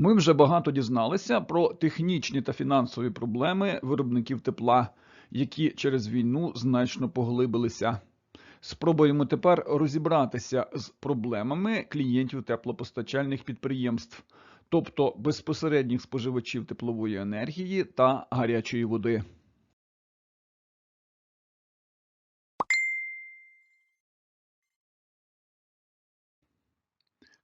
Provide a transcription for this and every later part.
Ми вже багато дізналися про технічні та фінансові проблеми виробників тепла, які через війну значно поглибилися. Спробуємо тепер розібратися з проблемами клієнтів теплопостачальних підприємств, тобто безпосередніх споживачів теплової енергії та гарячої води.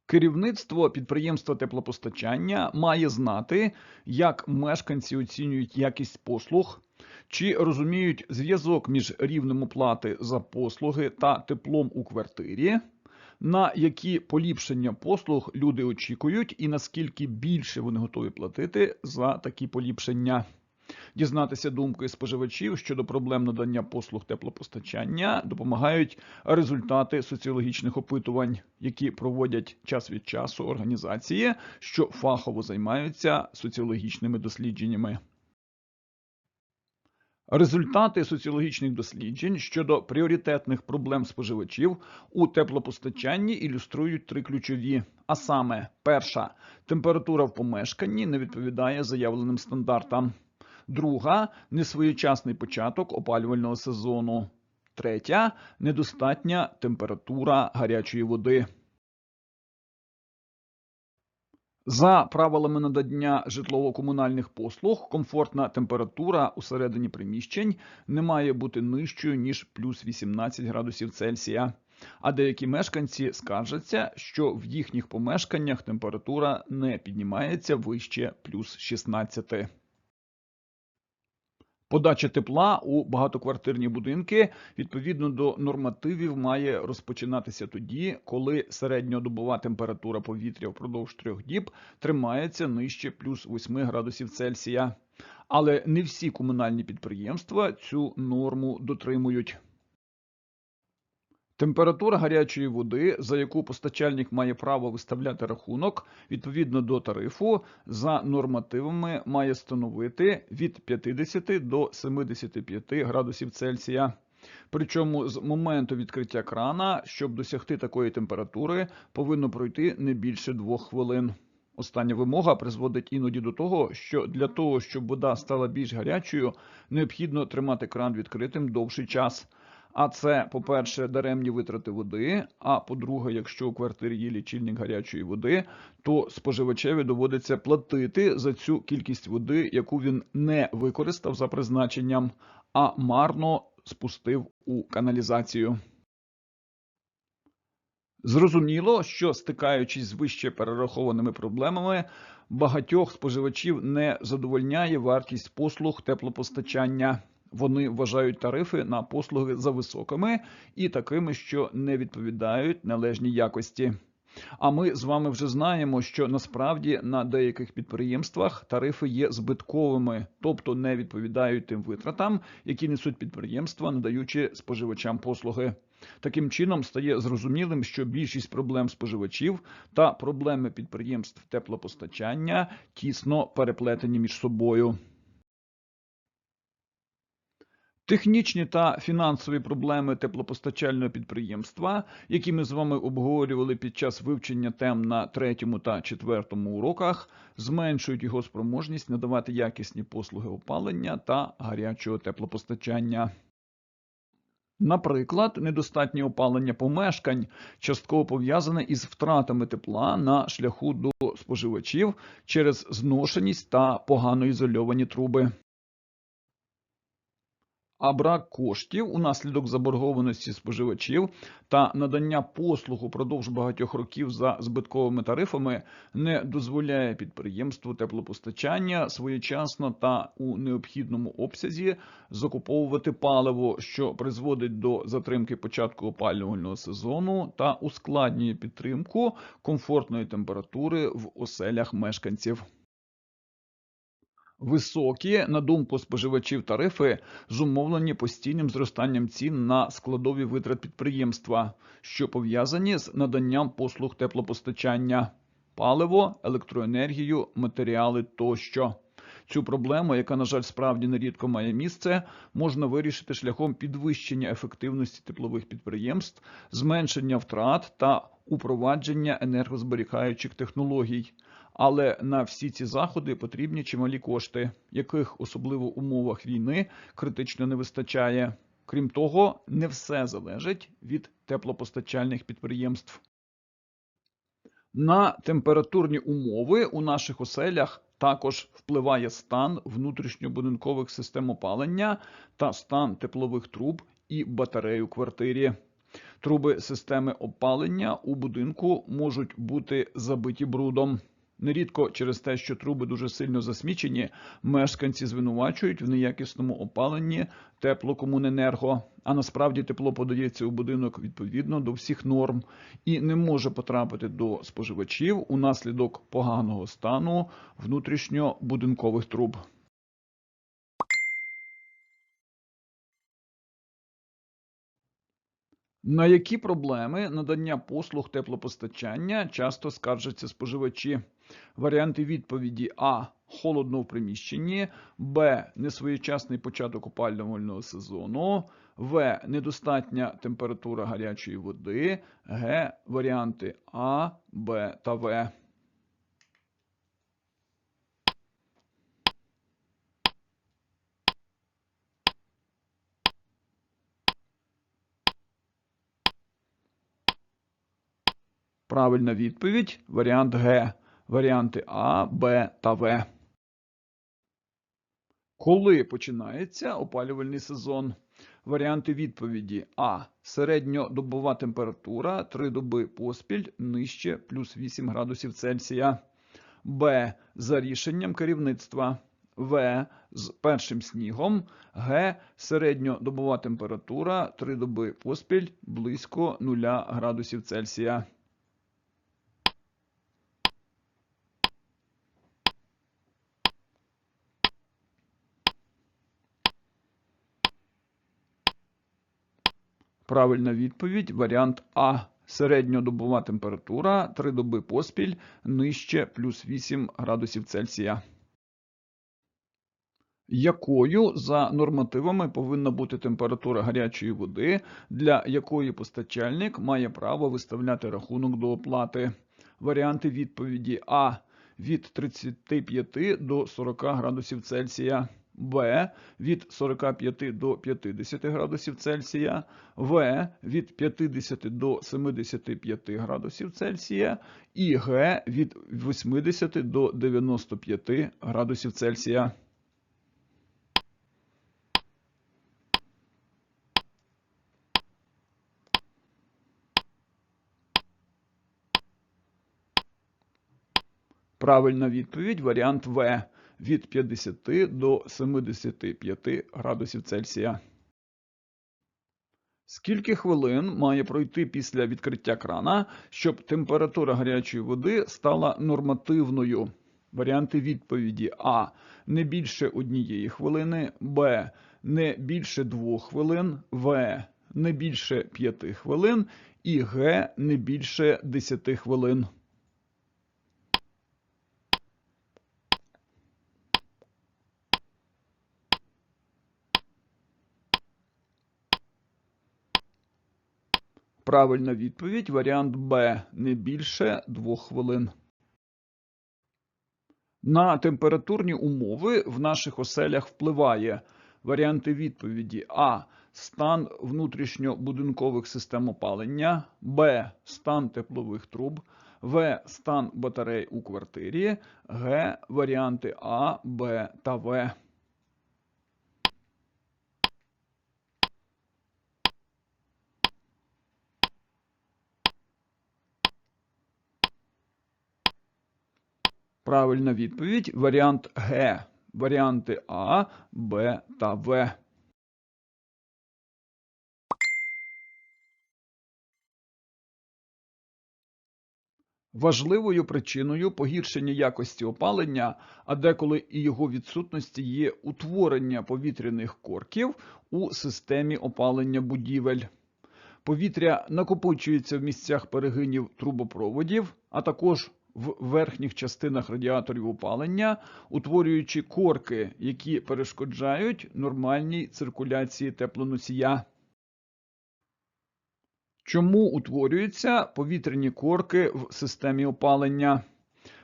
Керівництво підприємства теплопостачання має знати, як мешканці оцінюють якість послуг, чи розуміють зв'язок між рівнем оплати за послуги та теплом у квартирі, на які поліпшення послуг люди очікують, і наскільки більше вони готові платити за такі поліпшення. Дізнатися думки споживачів щодо проблем надання послуг теплопостачання допомагають результати соціологічних опитувань, які проводять час від часу організації, що фахово займаються соціологічними дослідженнями. Результати соціологічних досліджень щодо пріоритетних проблем споживачів у теплопостачанні ілюструють три ключові. А саме, перша температура в помешканні не відповідає заявленим стандартам. Друга несвоєчасний початок опалювального сезону. Третя недостатня температура гарячої води. За правилами надання житлово-комунальних послуг, комфортна температура усередині приміщень не має бути нижчою ніж плюс 18 градусів Цельсія. А деякі мешканці скаржаться, що в їхніх помешканнях температура не піднімається вище плюс 16. Подача тепла у багатоквартирні будинки відповідно до нормативів має розпочинатися тоді, коли середньодобова температура повітря впродовж трьох діб тримається нижче плюс 8 градусів Цельсія. Але не всі комунальні підприємства цю норму дотримують. Температура гарячої води, за яку постачальник має право виставляти рахунок відповідно до тарифу, за нормативами має становити від 50 до 75 градусів Цельсія. Причому з моменту відкриття крана, щоб досягти такої температури, повинно пройти не більше двох хвилин. Остання вимога призводить іноді до того, що для того, щоб вода стала більш гарячою, необхідно тримати кран відкритим довший час. А це, по-перше, даремні витрати води. А по-друге, якщо у квартирі є лічильник гарячої води, то споживачеві доводиться платити за цю кількість води, яку він не використав за призначенням, а марно спустив у каналізацію. Зрозуміло, що стикаючись з вище перерахованими проблемами, багатьох споживачів не задовольняє вартість послуг теплопостачання. Вони вважають тарифи на послуги за високими і такими, що не відповідають належній якості. А ми з вами вже знаємо, що насправді на деяких підприємствах тарифи є збитковими, тобто не відповідають тим витратам, які несуть підприємства, надаючи споживачам послуги. Таким чином стає зрозумілим, що більшість проблем споживачів та проблеми підприємств теплопостачання тісно переплетені між собою. Технічні та фінансові проблеми теплопостачального підприємства, які ми з вами обговорювали під час вивчення тем на третьому та четвертому уроках, зменшують його спроможність надавати якісні послуги опалення та гарячого теплопостачання. Наприклад, недостатнє опалення помешкань частково пов'язане із втратами тепла на шляху до споживачів через зношеність та погано ізольовані труби. А брак коштів унаслідок заборгованості споживачів та надання послуг упродовж багатьох років за збитковими тарифами не дозволяє підприємству теплопостачання своєчасно та у необхідному обсязі закуповувати паливо, що призводить до затримки початку опалювального сезону та ускладнює підтримку комфортної температури в оселях мешканців. Високі, на думку споживачів, тарифи зумовлені постійним зростанням цін на складові витрат підприємства, що пов'язані з наданням послуг теплопостачання, паливо, електроенергію, матеріали тощо. Цю проблему, яка, на жаль, справді нерідко має місце, можна вирішити шляхом підвищення ефективності теплових підприємств, зменшення втрат та упровадження енергозберігаючих технологій Але на всі ці заходи потрібні чималі кошти, яких особливо в умовах війни критично не вистачає. Крім того, не все залежить від теплопостачальних підприємств. На температурні умови у наших оселях також впливає стан внутрішньобудинкових систем опалення та стан теплових труб і батарей у квартирі. Труби системи опалення у будинку можуть бути забиті брудом. Нерідко через те, що труби дуже сильно засмічені, мешканці звинувачують в неякісному опаленні теплокомуненерго. А насправді тепло подається у будинок відповідно до всіх норм і не може потрапити до споживачів унаслідок поганого стану внутрішньобудинкових труб. На які проблеми надання послуг теплопостачання часто скаржаться споживачі? Варіанти відповіді А. Холодно в приміщенні, Б. Несвоєчасний початок опалювального сезону, В. Недостатня температура гарячої води, Г. Варіанти А, Б та В. Правильна відповідь варіант Г. Варіанти А, Б та В. Коли починається опалювальний сезон? Варіанти відповіді А. Середньодобова температура 3 доби поспіль нижче плюс 8 градусів Цельсія. Б. За рішенням керівництва. В. З першим снігом. Г. Середньодобова температура 3 доби поспіль близько 0 градусів Цельсія. Правильна відповідь варіант А. Середньодобова температура 3 доби поспіль нижче плюс 8 градусів Цельсія. Якою за нормативами повинна бути температура гарячої води, для якої постачальник має право виставляти рахунок до оплати? Варіанти відповіді А. Від 35 до 40 градусів Цельсія. Б від 45 до 50 градусів Цельсія, В від 50 до 75 градусів Цельсія. І Г від 80 до 95 градусів Цельсія. Правильна відповідь варіант В від 50 до 75 градусів Цельсія. Скільки хвилин має пройти після відкриття крана, щоб температура гарячої води стала нормативною? Варіанти відповіді А. Не більше однієї хвилини, Б. Не більше двох хвилин, В. Не більше п'яти хвилин і Г. Не більше 10 хвилин. Правильна відповідь варіант Б. Не більше 2 хвилин. На температурні умови в наших оселях впливає варіанти відповіді А. Стан внутрішньобудинкових систем опалення, Б. Стан теплових труб, В. Стан батарей у квартирі, Г. Варіанти А, Б та В. Правильна відповідь варіант Г. Варіанти А, Б та В. Важливою причиною погіршення якості опалення, а деколи і його відсутності є утворення повітряних корків у системі опалення будівель. Повітря накопичується в місцях перегинів трубопроводів, а також в верхніх частинах радіаторів опалення, утворюючи корки, які перешкоджають нормальній циркуляції теплоносія. Чому утворюються повітряні корки в системі опалення?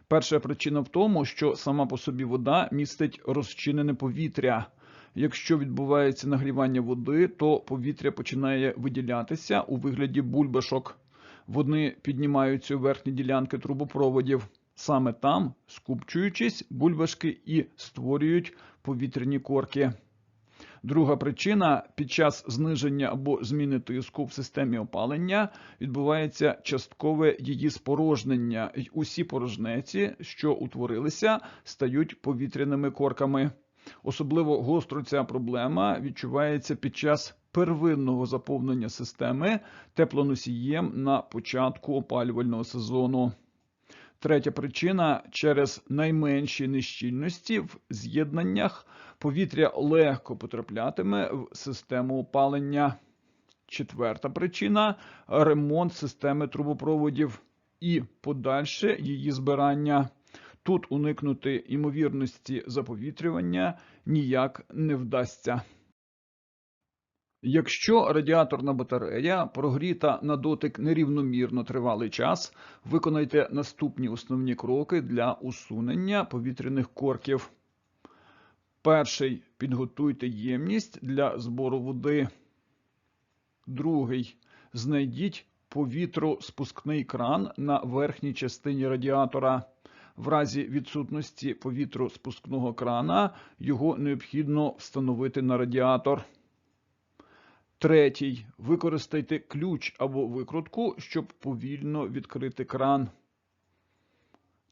Перша причина в тому, що сама по собі вода містить розчинене повітря. Якщо відбувається нагрівання води, то повітря починає виділятися у вигляді бульбашок. Вони піднімаються у верхні ділянки трубопроводів. Саме там, скупчуючись, бульбашки і створюють повітряні корки. Друга причина під час зниження або зміни тиску в системі опалення відбувається часткове її спорожнення, і усі порожнеці, що утворилися, стають повітряними корками. Особливо гостро ця проблема відчувається під час первинного заповнення системи теплоносієм на початку опалювального сезону. Третя причина через найменші нещільності в з'єднаннях повітря легко потраплятиме в систему опалення. Четверта причина ремонт системи трубопроводів і подальше її збирання. Тут уникнути ймовірності заповітрювання ніяк не вдасться. Якщо радіаторна батарея прогріта на дотик нерівномірно тривалий час, виконайте наступні основні кроки для усунення повітряних корків. Перший підготуйте ємність для збору води. Другий знайдіть повітроспускний кран на верхній частині радіатора. В разі відсутності повітроспускного крана його необхідно встановити на радіатор. Третій. Використайте ключ або викрутку, щоб повільно відкрити кран.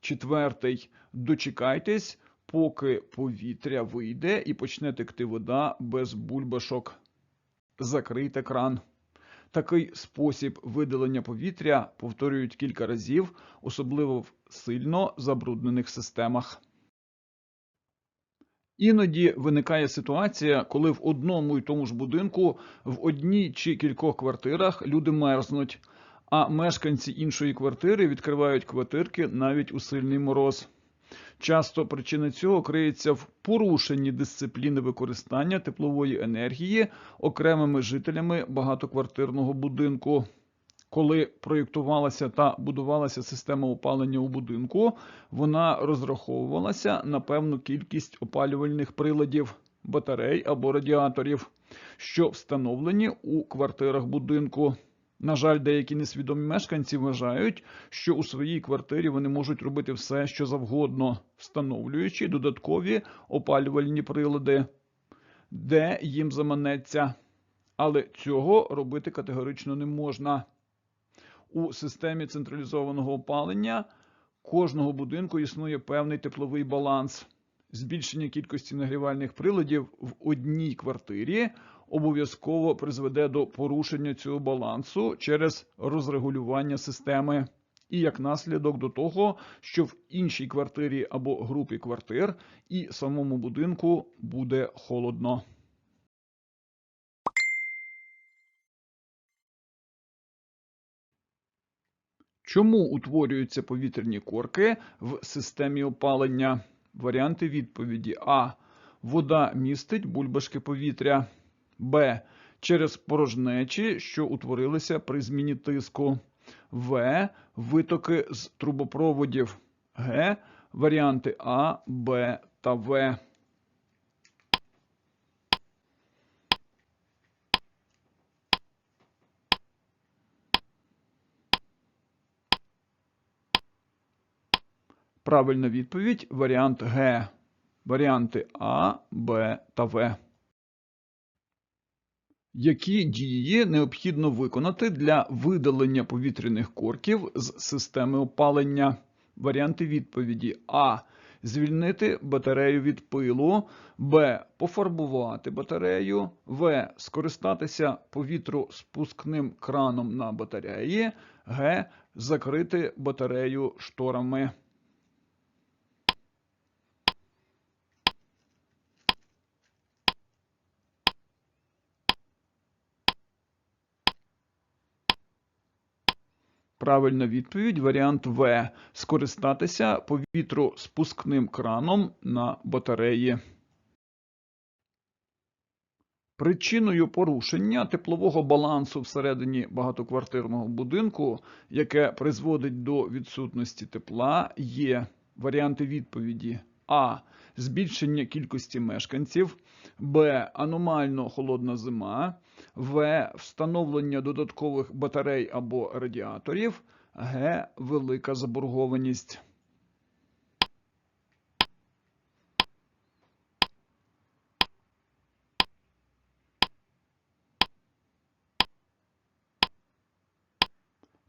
Четвертий. Дочекайтесь, поки повітря вийде і почне текти вода без бульбашок. Закрийте кран. Такий спосіб видалення повітря повторюють кілька разів, особливо в сильно забруднених системах. Іноді виникає ситуація, коли в одному і тому ж будинку в одній чи кількох квартирах люди мерзнуть, а мешканці іншої квартири відкривають квартирки навіть у сильний мороз. Часто причина цього криється в порушенні дисципліни використання теплової енергії окремими жителями багатоквартирного будинку. Коли проєктувалася та будувалася система опалення у будинку, вона розраховувалася на певну кількість опалювальних приладів, батарей або радіаторів, що встановлені у квартирах будинку. На жаль, деякі несвідомі мешканці вважають, що у своїй квартирі вони можуть робити все, що завгодно, встановлюючи додаткові опалювальні прилади, де їм заманеться. Але цього робити категорично не можна. У системі централізованого опалення кожного будинку існує певний тепловий баланс. Збільшення кількості нагрівальних приладів в одній квартирі обов'язково призведе до порушення цього балансу через розрегулювання системи, і як наслідок до того, що в іншій квартирі або групі квартир і самому будинку буде холодно. Чому утворюються повітряні корки в системі опалення? Варіанти відповіді: А. Вода містить бульбашки повітря. Б. Через порожнечі, що утворилися при зміні тиску. В. Витоки з трубопроводів. Г. Варіанти А, Б та В. Правильна відповідь варіант Г. Варіанти А, Б та В. Які дії необхідно виконати для видалення повітряних корків з системи опалення? Варіанти відповіді А. Звільнити батарею від пилу, Б. Пофарбувати батарею, В. Скористатися повітроспускним краном на батареї, Г. Закрити батарею шторами. Правильна відповідь варіант В. Скористатися повітроспускним краном на батареї. Причиною порушення теплового балансу всередині багатоквартирного будинку, яке призводить до відсутності тепла, є Варіанти відповіді: А. Збільшення кількості мешканців, Б. Аномально холодна зима, В. Встановлення додаткових батарей або радіаторів, Г. Велика заборгованість.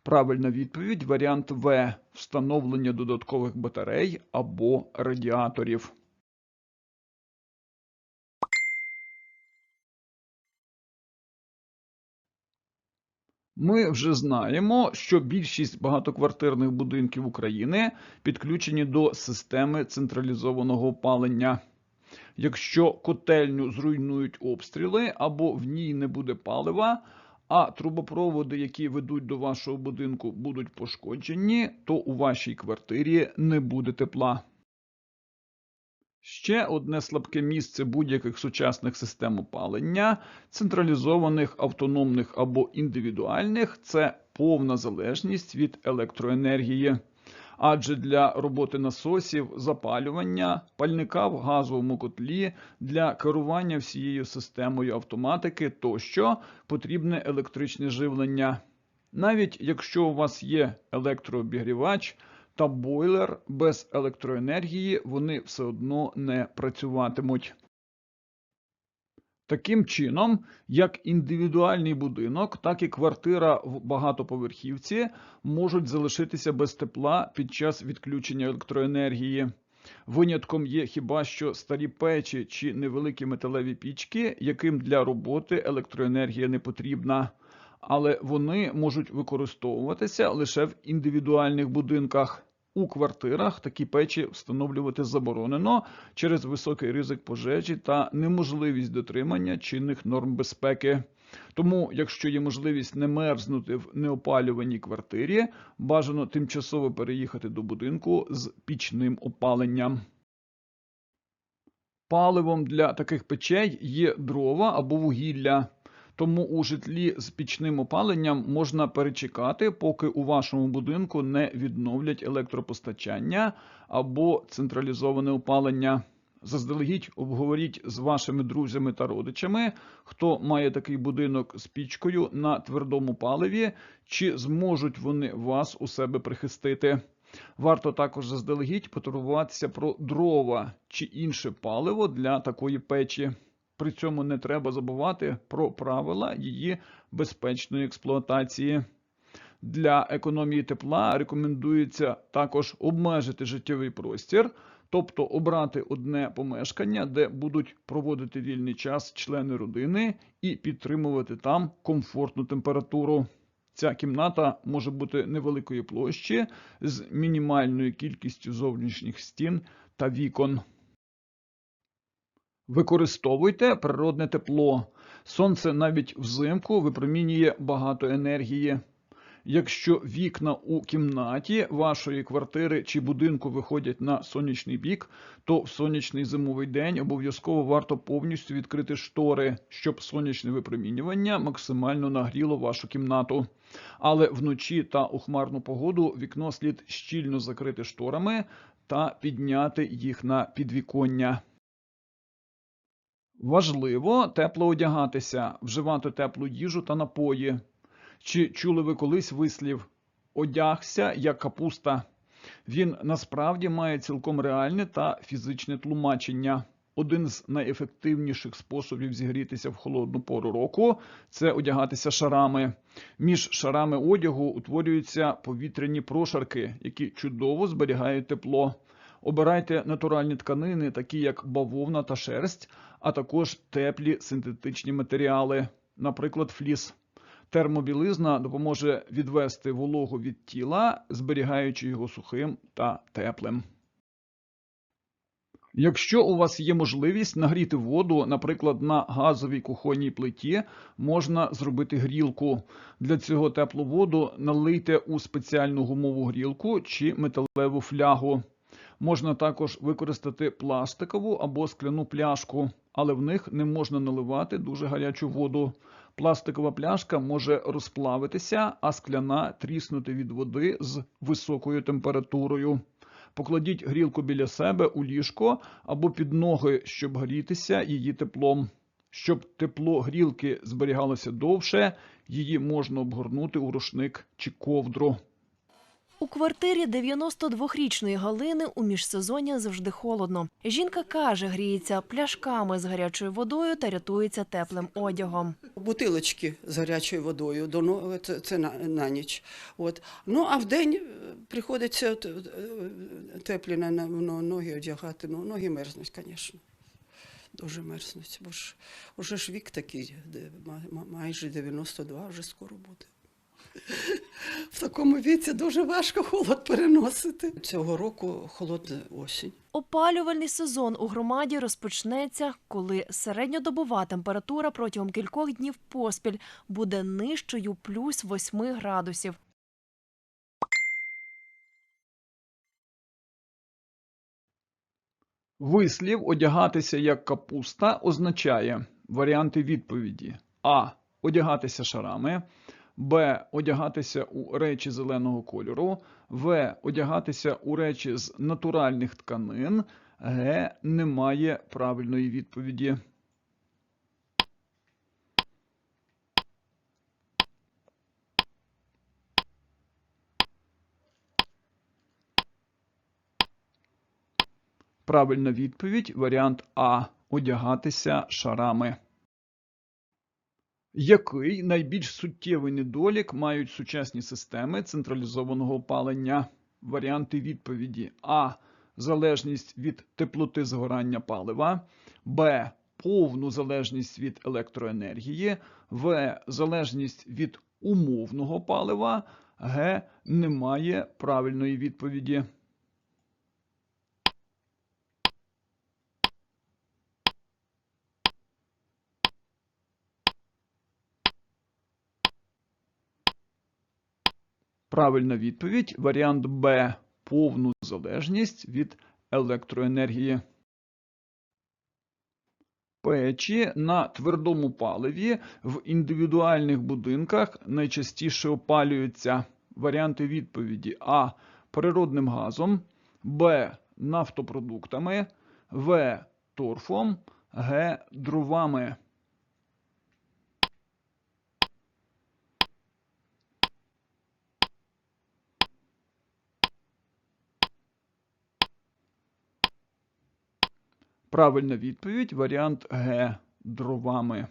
Правильна відповідь варіант В. Встановлення додаткових батарей або радіаторів. Ми вже знаємо, що більшість багатоквартирних будинків України підключені до системи централізованого опалення. Якщо котельню зруйнують обстріли або в ній не буде палива, а трубопроводи, які ведуть до вашого будинку, будуть пошкоджені, то у вашій квартирі не буде тепла. Ще одне слабке місце будь-яких сучасних систем опалення, централізованих, автономних або індивідуальних це повна залежність від електроенергії. Адже для роботи насосів, запалювання, пальника в газовому котлі, для керування всією системою автоматики тощо потрібне електричне живлення. Навіть якщо у вас є електрообігрівач та бойлер без електроенергії, вони все одно не працюватимуть. Таким чином, як індивідуальний будинок, так і квартира в багатоповерхівці можуть залишитися без тепла під час відключення електроенергії. Винятком є хіба що старі печі чи невеликі металеві пічки, яким для роботи електроенергія не потрібна, але вони можуть використовуватися лише в індивідуальних будинках. У квартирах такі печі встановлювати заборонено через високий ризик пожежі та неможливість дотримання чинних норм безпеки. Тому, якщо є можливість не мерзнути в неопалюваній квартирі, бажано тимчасово переїхати до будинку з пічним опаленням. Паливом для таких печей є дрова або вугілля. Тому у житлі з пічним опаленням можна перечекати, поки у вашому будинку не відновлять електропостачання або централізоване опалення. Заздалегідь обговоріть з вашими друзями та родичами, хто має такий будинок з пічкою на твердому паливі, чи зможуть вони вас у себе прихистити. Варто також заздалегідь потурбуватися про дрова чи інше паливо для такої печі. При цьому не треба забувати про правила її безпечної експлуатації. Для економії тепла рекомендується також обмежити життєвий простір, тобто обрати одне помешкання, де будуть проводити вільний час члени родини і підтримувати там комфортну температуру. Ця кімната може бути невеликої площі з мінімальною кількістю зовнішніх стін та вікон. Використовуйте природне тепло. Сонце навіть взимку випромінює багато енергії. Якщо вікна у кімнаті вашої квартири чи будинку виходять на сонячний бік, то в сонячний зимовий день обов'язково варто повністю відкрити штори, щоб сонячне випромінювання максимально нагріло вашу кімнату. Але вночі та у хмарну погоду вікно слід щільно закрити шторами та підняти їх на підвіконня. Важливо тепло одягатися, вживати теплу їжу та напої. Чи чули ви колись вислів одягся як капуста? Він насправді має цілком реальне та фізичне тлумачення. Один з найефективніших способів зігрітися в холодну пору року це одягатися шарами. Між шарами одягу утворюються повітряні прошарки, які чудово зберігають тепло. Обирайте натуральні тканини, такі як бавовна та шерсть, а також теплі синтетичні матеріали, наприклад, фліс. Термобілизна допоможе відвести вологу від тіла, зберігаючи його сухим та теплим. Якщо у вас є можливість нагріти воду, наприклад, на газовій кухонній плиті, можна зробити грілку. Для цього теплу воду налийте у спеціальну гумову грілку чи металеву флягу. Можна також використати пластикову або скляну пляшку, але в них не можна наливати дуже гарячу воду. Пластикова пляшка може розплавитися, а скляна тріснути від води з високою температурою. Покладіть грілку біля себе у ліжко або під ноги, щоб грітися її теплом. Щоб тепло грілки зберігалося довше, її можна обгорнути у рушник чи ковдру. У квартирі 92-річної Галини у міжсезоння завжди холодно. Жінка каже, гріється пляшками з гарячою водою та рятується теплим одягом. бутилочки з гарячою водою це, на, ніч. От. Ну а вдень е, приходиться е, теплі на, на ноги одягати. Ну, ноги мерзнуть, звісно. Дуже мерзнуть. Бо ж вже ж вік такий, де ма- ма- майже 92 вже скоро буде. В такому віці дуже важко холод переносити. Цього року холодна осінь. Опалювальний сезон у громаді розпочнеться, коли середньодобова температура протягом кількох днів поспіль буде нижчою плюс 8 градусів. Вислів одягатися як капуста означає варіанти відповіді: А. Одягатися шарами, Б. Одягатися у речі зеленого кольору, В. Одягатися у речі з натуральних тканин, Г. Немає правильної відповіді. Правильна відповідь варіант А. Одягатися шарами. Який найбільш суттєвий недолік мають сучасні системи централізованого опалення? Варіанти відповіді: А. Залежність від теплоти згорання палива, Б. Повну залежність від електроенергії, В. Залежність від умовного палива, Г. Немає правильної відповіді. Правильна відповідь варіант Б. Повну залежність від електроенергії. Печі на твердому паливі в індивідуальних будинках найчастіше опалюються варіанти відповіді А. Природним газом, Б. Нафтопродуктами, В. Торфом, Г. Дровами. Правильна відповідь варіант Г. Дровами.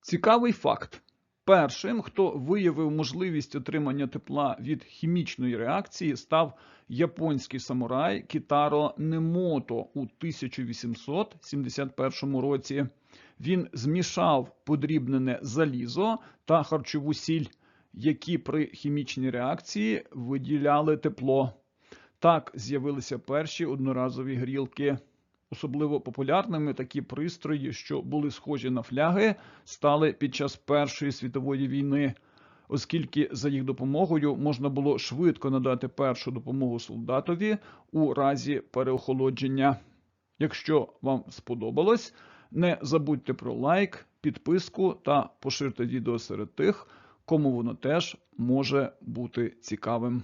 Цікавий факт. Першим, хто виявив можливість отримання тепла від хімічної реакції, став японський самурай Кітаро Немото у 1871 році. Він змішав подрібнене залізо та харчову сіль, які при хімічній реакції виділяли тепло. Так з'явилися перші одноразові грілки. Особливо популярними такі пристрої, що були схожі на фляги, стали під час Першої світової війни, оскільки за їх допомогою можна було швидко надати першу допомогу солдатові у разі переохолодження. Якщо вам сподобалось, не забудьте про лайк, підписку та поширте відео серед тих, кому воно теж може бути цікавим.